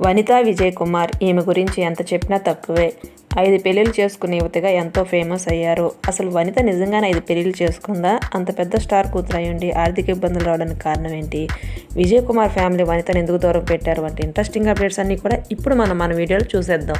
వనితా విజయ్ కుమార్ ఈమె గురించి ఎంత చెప్పినా తక్కువే. ఐదు పెళ్ళిళ్ళు చేసుకునే యువతిగా ఎంతో ఫేమస్ అయ్యారు. అసలు వనిత నిజంగానే ఐదు పెళ్ళిళ్ళు చేసుకుందా? అంత పెద్ద స్టార్ కూతురు అయ్యుండి ఆర్థిక ఇబ్బందులు రావడానికి కారణం ఏంటి విజయ్ కుమార్ ఫ్యామిలీ వనితను ఎందుకు దూరం పెట్టారు? వంటి ఇంట్రెస్టింగ్ అప్డేట్స్ అన్నీ కూడా ఇప్పుడు మనం మన వీడియోలో చూసేద్దాం.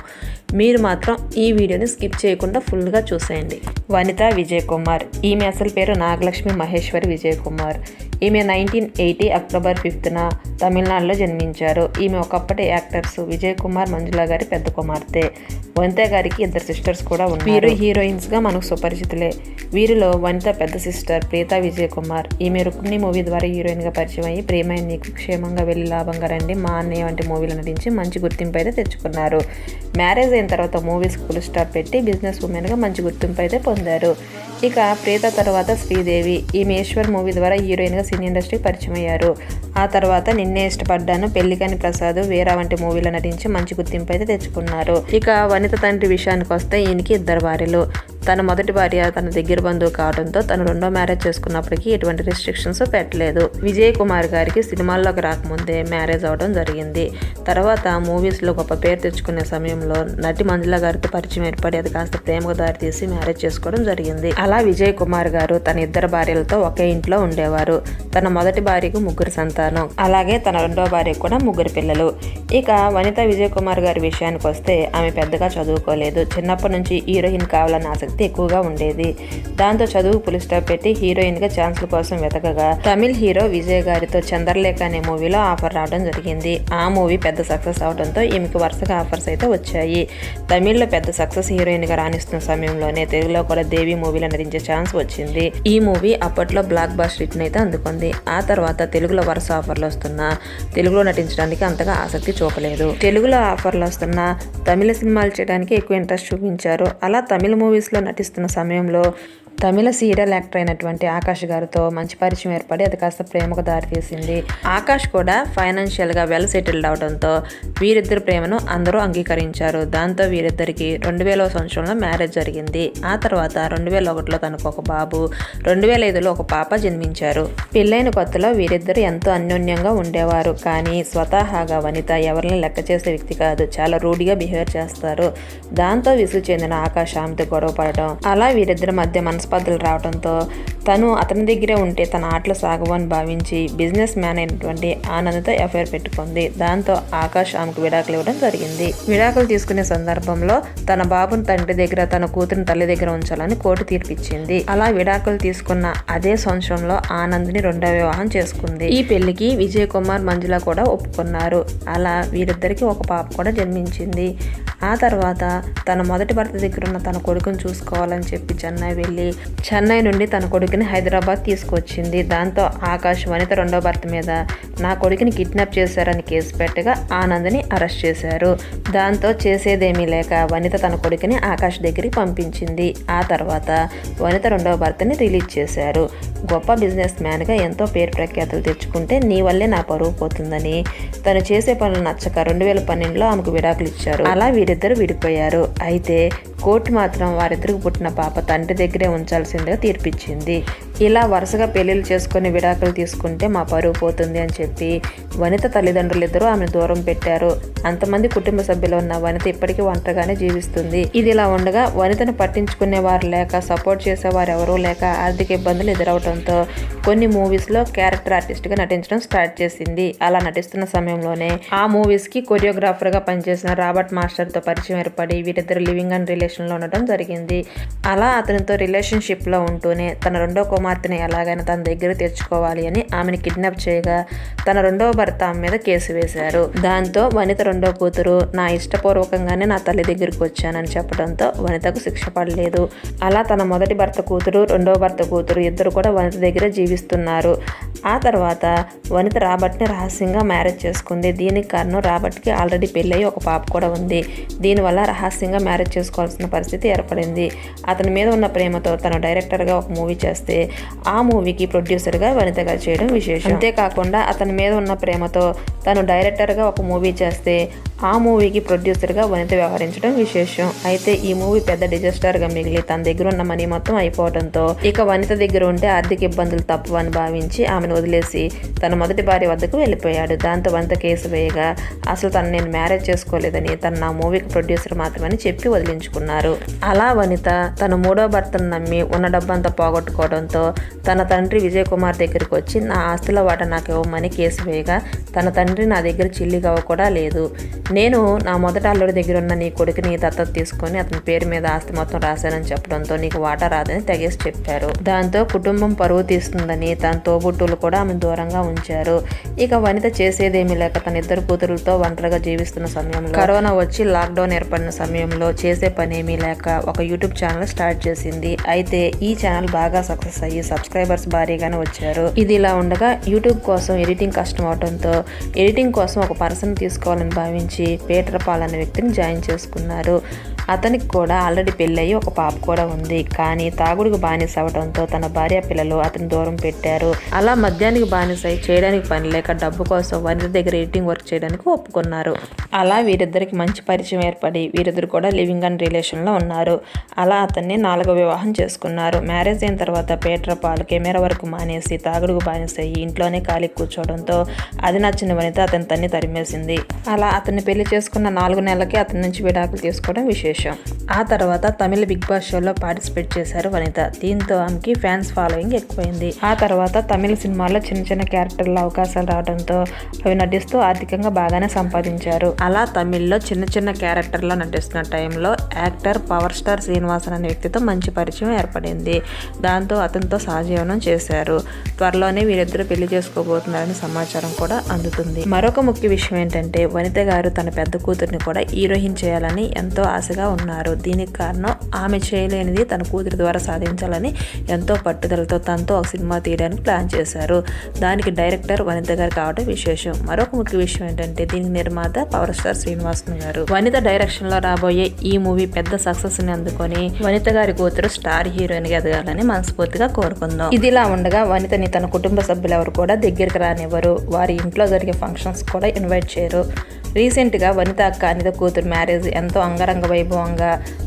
మీరు మాత్రం ఈ వీడియోని స్కిప్ చేయకుండా ఫుల్గా చూసేయండి. వనిత విజయ్ కుమార్ ఈమె అసలు పేరు నాగలక్ష్మి మహేశ్వరి విజయ్ కుమార్ ఈమె నైన్టీన్ ఎయిటీ అక్టోబర్ ఫిఫ్త్న తమిళనాడులో జన్మించారు. ఈమె ఒకప్పటి యాక్టర్స్ విజయ్ కుమార్ మంజుల గారి పెద్ద కుమార్తె. వనిత గారికి ఇద్దరు సిస్టర్స్ కూడా ఉన్నారు. వీరు హీరోయిన్స్గా మనకు సుపరిచితులే. వీరిలో వనిత పెద్ద సిస్టర్ ప్రీత విజయ్ కుమార్. ఈమె రుక్మిణి మూవీ ద్వారా హీరోయిన్గా పరిచయం అయ్యి ప్రేమైన నీకు క్షేమంగా వెళ్ళి లాభంగా రండి మా అన్నయ్య వంటి మూవీలు నటించి మంచి గుర్తింపు అయితే తెచ్చుకున్నారు. మ్యారేజ్ అయిన తర్వాత మూవీస్ ఫుల్ స్టాప్ పెట్టి బిజినెస్ ఉమెన్గా మంచి గుర్తింపు అయితే పొందారు. ఇక ప్రీత తర్వాత శ్రీదేవి. ఈమె ఈశ్వర్ మూవీ ద్వారా హీరోయిన్గా సినీ ఇండస్ట్రీ పరిచయం అయ్యారు ఆ తర్వాత నిన్నే ఇష్టపడ్డాను పెళ్ళికని ప్రసాద్ వీరా వంటి మూవీలో నటించి మంచి గుర్తింపు అయితే తెచ్చుకున్నారు. ఇక వనిత తండ్రి విషయానికి వస్తే ఈయనకి ఇద్దరు భార్యలు. తన మొదటి భార్య తన దగ్గర బంధువు కావడంతో తను రెండో మ్యారేజ్ చేసుకున్నప్పటికీ ఎటువంటి రిస్ట్రిక్షన్స్ పెట్టలేదు. విజయ్ కుమార్ గారికి సినిమాల్లోకి రాకముందే మ్యారేజ్ అవడం జరిగింది. తర్వాత మూవీస్లో గొప్ప పేరు తెచ్చుకునే సమయంలో నటి మంజుల గారితో పరిచయం ఏర్పడి అది కాస్త ప్రేమకు దారి తీసి మ్యారేజ్ చేసుకోవడం జరిగింది. అలా విజయ్ కుమార్ గారు తన ఇద్దరు భార్యలతో ఒకే ఇంట్లో ఉండేవారు. తన మొదటి భార్యకు ముగ్గురు సంతానం. అలాగే తన రెండో భార్యకు కూడా ముగ్గురు పిల్లలు. ఇక వనిత విజయ్ కుమార్ గారి విషయానికి వస్తే ఆమె పెద్దగా చదువుకోలేదు. చిన్నప్పటి నుంచి హీరోయిన్ కావాలని ఆసక్తి ఎక్కువగా ఉండేది. దాంతో చదువు పులి స్టాప్ పెట్టి హీరోయిన్గా ఛాన్స్ల కోసం వెతకగా తమిళ్ హీరో విజయ్ గారితో చంద్రలేఖ అనే మూవీలో ఆఫర్ రావడం జరిగింది. ఆ మూవీ పెద్ద సక్సెస్ అవడంతో ఈమెకు వరుసగా ఆఫర్స్ అయితే వచ్చాయి. తమిళ్ళో పెద్ద సక్సెస్ హీరోయిన్గా రాణిస్తున్న సమయంలోనే తెలుగులో కూడా దేవి మూవీలో నటించే ఛాన్స్ వచ్చింది. ఈ మూవీ అప్పట్లో బ్లాక్ బాస్ హిట్ అయితే అందుకుంది. ఆ తర్వాత తెలుగులో వరుస ఆఫర్లు వస్తున్నా తెలుగులో నటించడానికి అంతగా ఆసక్తి చూపలేదు. తెలుగులో ఆఫర్లు వస్తున్నా తమిళ సినిమాలు చేయడానికి ఎక్కువ ఇంట్రెస్ట్ చూపించారు. అలా తమిళ మూవీస్లో నటిస్తున్న సమయంలో తమిళ సీరియల్ యాక్టర్ అయినటువంటి ఆకాష్ గారితో మంచి పరిచయం ఏర్పడి అది కాస్త ప్రేమకు దారితీసింది. ఆకాష్ కూడా ఫైనాన్షియల్గా వెల్ సెటిల్డ్ అవడంతో వీరిద్దరి ప్రేమను అందరూ అంగీకరించారు. దాంతో వీరిద్దరికి రెండు వేల సంవత్సరంలో మ్యారేజ్ జరిగింది. ఆ తర్వాత రెండు వేల ఒకటిలో తనకు ఒక బాబు రెండు వేల ఐదులో ఒక పాప జన్మించారు. పెళ్ళైన కొత్తలో వీరిద్దరు ఎంతో అన్యోన్యంగా ఉండేవారు. కానీ స్వతహాగా వనిత ఎవరిని లెక్క చేసే వ్యక్తి కాదు. చాలా రూఢిగా బిహేవ్ చేస్తారు. దాంతో విసుగు చెందిన ఆకాష్ ఆమెతో గొడవ పడటం అలా వీరిద్దరి మధ్య మనస్పర్ధలు రావడంతో తను అతని దగ్గరే ఉంటే తన ఆటలు సాగవని భావించి బిజినెస్ మ్యాన్ అయినటువంటి ఆనంద్తో ఎఫ్ఐఆర్ పెట్టుకుంది. దాంతో ఆకాష్ ఆమెకు విడాకులు ఇవ్వడం జరిగింది. విడాకులు తీసుకునే సందర్భంలో తన బాబుని తండ్రి దగ్గర తన కూతురిని తల్లి దగ్గర ఉంచాలని కోర్టు తీర్పిచ్చింది. అలా విడాకులు తీసుకున్న అదే సంవత్సరంలో ఆనంద్ని రెండో వివాహం చేసుకుంది. ఈ పెళ్ళికి విజయ్ కుమార్ మంజుల కూడా ఒప్పుకున్నారు. అలా వీరిద్దరికి ఒక పాప కూడా జన్మించింది. ఆ తర్వాత తన మొదటి భర్త దగ్గర ఉన్న తన కొడుకుని చూసుకోవాలని చెప్పి చెన్నై వెళ్ళి చెన్నై నుండి తన కొడుకు కొడుకుని హైదరాబాద్ తీసుకొచ్చింది. దాంతో ఆకాష్ వనిత రెండో భర్త మీద నా కొడుకుని కిడ్నాప్ చేశారని కేసు పెట్టగా ఆనంద్ని అరెస్ట్ చేశారు. దాంతో చేసేదేమీ లేక వనిత తన కొడుకుని ఆకాష్ దగ్గరికి పంపించింది. ఆ తర్వాత వనిత రెండవ భర్తని రిలీజ్ చేశారు. గొప్ప బిజినెస్ మ్యాన్గా ఎంతో పేరు ప్రఖ్యాతులు తెచ్చుకుంటే నీ వల్లే నా పరువు పోతుందని తను చేసే పనులు నచ్చక రెండు వేల పన్నెండులో ఆమెకు విడాకులు ఇచ్చారు. అలా వీరిద్దరు విడిపోయారు. అయితే కోర్టు మాత్రం వారిద్దరికి పుట్టిన పాప తండ్రి దగ్గరే ఉంచాల్సిందిగా తీర్పిచ్చింది. ఇలా వరుసగా పెళ్ళిళ్ళు చేసుకుని విడాకులు తీసుకుంటే మా పరువు పోతుంది అని చెప్పి వనిత తల్లిదండ్రులు ఇద్దరూ ఆమెను దూరం పెట్టారు. అంతమంది కుటుంబ సభ్యులు ఉన్న వనిత ఇప్పటికీ ఒంటరిగానే జీవిస్తుంది. ఇది ఇలా ఉండగా వనితను పట్టించుకునే వారు లేక సపోర్ట్ చేసేవారు ఎవరూ లేక ఆర్థిక ఇబ్బందులు ఎదురవడంతో కొన్ని మూవీస్లో క్యారెక్టర్ ఆర్టిస్ట్గా నటించడం స్టార్ట్ చేసింది. అలా నటిస్తున్న సమయంలోనే ఆ మూవీస్కి కొరియోగ్రాఫర్గా పనిచేసిన రాబర్ట్ మాస్టర్తో పరిచయం ఏర్పడి వీరిద్దరు లివింగ్ అండ్ రిలేషన్లో ఉండటం జరిగింది. అలా అతనితో రిలేషన్షిప్లో ఉంటూనే తన రెండో కుమార్తెని ఎలాగైనా తన దగ్గర తెచ్చుకోవాలి అని ఆమెను కిడ్నాప్ చేయగా తన రెండవ భర్త ఆమె మీద కేసు వేశారు. దాంతో వనిత రెండో కూతురు నా ఇష్టపూర్వకంగానే నా తల్లి దగ్గరికి వచ్చానని చెప్పడంతో వనితకు శిక్ష పడలేదు. అలా తన మొదటి భర్త కూతురు రెండవ భర్త కూతురు ఇద్దరు కూడా వనిత దగ్గర జీవిస్తున్నారు. ఆ తర్వాత వనిత రాబర్ట్ని రహస్యంగా మ్యారేజ్ చేసుకుంది. దీనికి కారణం రాబర్ట్కి ఆల్రెడీ పెళ్ళయి ఒక పాప కూడా ఉంది. దీనివల్ల రహస్యంగా మ్యారేజ్ చేసుకోవాల్సిన పరిస్థితి ఏర్పడింది. అతని మీద ఉన్న ప్రేమతో తను డైరెక్టర్గా ఒక మూవీ చేస్తే ఆ మూవీకి ప్రొడ్యూసర్గా వనితగా చేయడం విశేషం. అంతేకాకుండా అతని మీద ఉన్న ప్రేమతో తను డైరెక్టర్గా ఒక మూవీ చేస్తే ఆ మూవీకి ప్రొడ్యూసర్గా వనిత వ్యవహరించడం విశేషం. అయితే ఈ మూవీ పెద్ద డిజాస్టర్గా మిగిలి తన దగ్గర ఉన్న మనీ మొత్తం అయిపోవడంతో ఇక వనిత దగ్గర ఉంటే ఆర్థిక ఇబ్బందులు తప్పవని భావించి ఆమెను వదిలేసి తన మొదటి భార్య వద్దకు వెళ్ళిపోయాడు. దాంతో వనిత కేసు వేయగా అసలు తను నేను మ్యారేజ్ చేసుకోలేదని తను నా మూవీకి ప్రొడ్యూసర్ మాత్రమని చెప్పి వదిలించుకున్నారు. అలా వనిత తన మూడో భర్తను నమ్మి ఉన్న డబ్బంతా పోగొట్టుకోవడంతో తన తండ్రి విజయ్ కుమార్ దగ్గరికి వచ్చి నా ఆస్తిలో వాట నాకు ఇవ్వమని కేసు వేయగా తన తండ్రి నా దగ్గర చిల్లిగా కూడా లేదు. నేను నా మొదట అల్లుడి దగ్గర ఉన్న నీ కొడుకుని దత్తత తీసుకొని అతని పేరు మీద ఆస్తి మొత్తం రాశానని చెప్పడంతో నీకు వాటా రాదని తెగేసి చెప్పారు. దాంతో కుటుంబం పరువు తీస్తుందని తన తోబుట్టులు కూడా ఆమె దూరంగా ఉంచారు. ఇక వనిత చేసేదేమీ లేక తన ఇద్దరు కూతురులతో ఒంటరిగా జీవిస్తున్న సమయంలో కరోనా వచ్చి లాక్డౌన్ ఏర్పడిన సమయంలో చేసే పనేమీ లేక ఒక యూట్యూబ్ ఛానల్ స్టార్ట్ చేసింది. అయితే ఈ ఛానల్ బాగా సక్సెస్ అయ్యి సబ్స్క్రైబర్స్ భారీగానే వచ్చారు. ఇది ఇలా ఉండగా యూట్యూబ్ కోసం ఎడిటింగ్ కష్టం అవడంతో ఎడిటింగ్ కోసం ఒక పర్సన్ తీసుకోవాలని భావించి పీటర్ పాల్ అనే వ్యక్తిని జాయిన్ చేసుకున్నారు. అతనికి కూడా ఆల్రెడీ పెళ్ళయి ఒక పాప కూడా ఉంది. కానీ తాగుడుకు బానిస అవడంతో తన భార్య పిల్లలు అతని దూరం పెట్టారు. అలా మద్యానికి బానిస అయి చేయడానికి పని లేక డబ్బు కోసం వనిత దగ్గర ఎడిటింగ్ వర్క్ చేయడానికి ఒప్పుకున్నారు. అలా వీరిద్దరికి మంచి పరిచయం ఏర్పడి వీరిద్దరు కూడా లివింగ్ అండ్ రిలేషన్లో ఉన్నారు. అలా అతన్ని నాలుగో వివాహం చేసుకున్నారు. మ్యారేజ్ అయిన తర్వాత పేట్ర పాల్ కెమెరా వరకు మానేసి తాగుడుకు బానిస అయ్యి ఇంట్లోనే ఖాళీ కూర్చోవడంతో అది నచ్చిన వనిత అతని తన్ని తరిమేసింది. అలా అతన్ని పెళ్ళి చేసుకున్న నాలుగు నెలలకే అతని నుంచి విడాకులు తీసుకోవడం విశేషం. ఆ తర్వాత తమిళ బిగ్ బాస్ షోలో పార్టిసిపేట్ చేశారు వనిత. దీంతో ఆమెకి ఫ్యాన్స్ ఫాలోయింగ్ ఎక్కువైంది. ఆ తర్వాత తమిళ సినిమాల్లో చిన్న చిన్న క్యారెక్టర్ల అవకాశాలు రావడంతో అవి నటిస్తూ ఆర్థికంగా బాగానే సంపాదించారు. అలా తమిళ్ళో చిన్న చిన్న క్యారెక్టర్లో నటిస్తున్న టైంలో యాక్టర్ పవర్ స్టార్ శ్రీనివాసన్ అనే వ్యక్తితో మంచి పరిచయం ఏర్పడింది. దాంతో అతనితో సహజీవనం చేశారు. త్వరలోనే వీరిద్దరూ పెళ్ళి చేసుకోబోతున్నారని సమాచారం కూడా అందుతుంది. మరొక ముఖ్య విషయం ఏంటంటే వనిత గారు తన పెద్ద కూతుర్ని కూడా హీరోయిన్ చేయాలని ఎంతో ఆశగా ఉన్నారు. దీనికి కారణం ఆమె చేయలేనిది తన కూతురి ద్వారా సాధించాలని ఎంతో పట్టుదలతో తనతో ఒక సినిమా తీయడానికి ప్లాన్ చేశారు. దానికి డైరెక్టర్ వనిత గారు కావడం విశేషం. మరొక ముఖ్య విషయం ఏంటంటే దీనికి నిర్మాత పవర్ స్టార్ శ్రీనివాసన్ గారు. వనిత డైరెక్షన్లో రాబోయే ఈ మూవీ పెద్ద సక్సెస్ని అందుకొని వనిత గారి కూతురు స్టార్ హీరోయిన్గా ఎదగాలని మనస్ఫూర్తిగా కోరుకుందాం. ఇదిలా ఉండగా వనితని తన కుటుంబ సభ్యులు ఎవరు కూడా దగ్గరికి రానివ్వరు. వారి ఇంట్లో జరిగే ఫంక్షన్స్ కూడా ఇన్వైట్ చేయరు. రీసెంట్గా వనిత అక్క అనిత కూతురు మ్యారేజ్ ఎంతో అంగరంగ போவாங்க.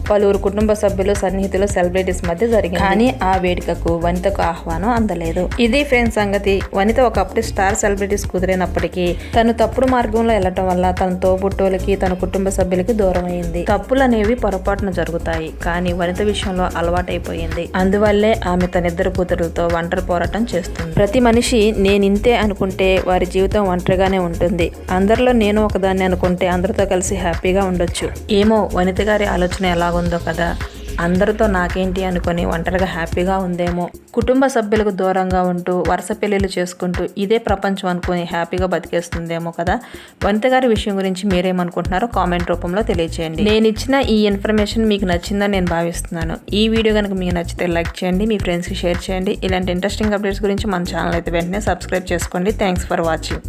పలువురు కుటుంబ సభ్యులు సన్నిహితులు సెలబ్రిటీస్ మధ్య జరిగింది. కానీ ఆ వేడుకకు వనితకు ఆహ్వానం అందలేదు. ఇది ఫ్రెండ్స్ సంగతి. వనిత ఒకప్పుడు స్టార్ సెలబ్రిటీస్ కుదిరినప్పటికీ తను తప్పుడు మార్గంలో వెళ్ళటం వల్ల తన తోబుట్టువులకి తన కుటుంబ సభ్యులకి దూరం అయింది తప్పులు అనేవి పొరపాటున జరుగుతాయి కానీ వనిత విషయంలో అలవాటైపోయింది. అందువల్లే ఆమె తన ఇద్దరు కూతురులతో ఒంటరి పోరాటం చేస్తుంది. ప్రతి మనిషి నేను ఇంతే అనుకుంటే వారి జీవితం ఒంటరిగానే ఉంటుంది. అందరిలో నేను ఒకదాన్ని అనుకుంటే అందరితో కలిసి హ్యాపీగా ఉండొచ్చు. ఏమో వనిత గారి ఆలోచన బాగుందో కదా? అందరితో నాకేంటి అనుకొని ఒంటరిగా హ్యాపీగా ఉందేమో. కుటుంబ సభ్యులకు దూరంగా ఉంటూ వరుస పెళ్ళిళ్ళు చేసుకుంటూ ఇదే ప్రపంచం అనుకొని హ్యాపీగా బతికేస్తుందేమో కదా? వనిత గారి విషయం గురించి మీరేమనుకుంటున్నారో కామెంట్ రూపంలో తెలియజేయండి నేను ఇచ్చిన ఈ ఇన్ఫర్మేషన్ మీకు నచ్చిందని నేను భావిస్తున్నాను. ఈ వీడియో కనుక మీకు నచ్చితే లైక్ చేయండి మీ ఫ్రెండ్స్కి షేర్ చేయండి. ఇలాంటి ఇంట్రెస్టింగ్ అప్డేట్స్ గురించి మన ఛానల్ అయితే వెంటనే సబ్స్క్రైబ్ చేసుకోండి. Thanks for watching.